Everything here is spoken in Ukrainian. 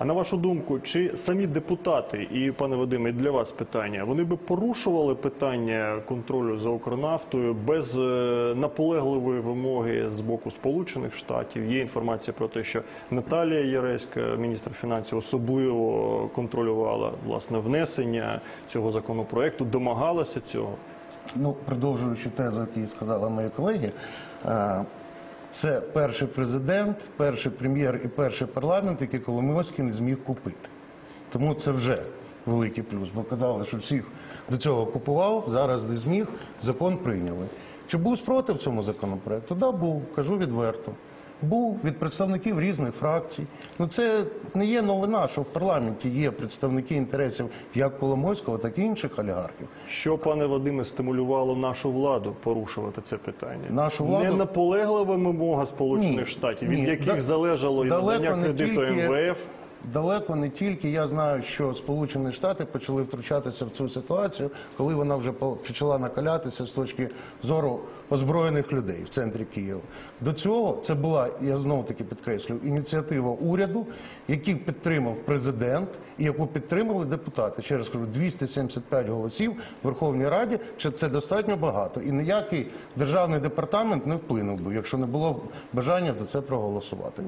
А на вашу думку, чи самі депутати, і пане Вадиме, для вас питання, вони би порушували питання контролю за Укрнафтою без е, наполегливої вимоги з боку Сполучених Штатів? Є інформація про те, що Наталія Яреська, міністр фінансів, особливо контролювала власне внесення цього законопроекту, домагалася цього. Ну, продовжуючи тезу, яку сказали мої колеги, е, це перший президент, перший прем'єр і перший парламент, який Коломойський не зміг купити. Тому це вже великий плюс. Бо казали, що всіх до цього купував, зараз не зміг, закон прийняли. Чи був спротив цьому законопроекту? Да, був, кажу відверто. Був від представників різних фракцій. Ну це не є новина, що в парламенті є представники інтересів як Коломойського, так і інших олігархів. Що, пане Вадиме, стимулювало нашу владу порушувати це питання? Нашу владу- Не наполеглива вимога Сполучених Ні, Штатів, від ні. яких Да- залежало і надання кредиту тільки- МВФ. Далеко не тільки я знаю, що Сполучені Штати почали втручатися в цю ситуацію, коли вона вже почала накалятися з точки зору озброєних людей в центрі Києва. До цього це була, я знову таки підкреслюю, ініціатива уряду, який підтримав президент і яку підтримали депутати. Ще раз кажу, 275 голосів в Верховній Раді. Що це достатньо багато, і ніякий державний департамент не вплинув би, якщо не було бажання за це проголосувати.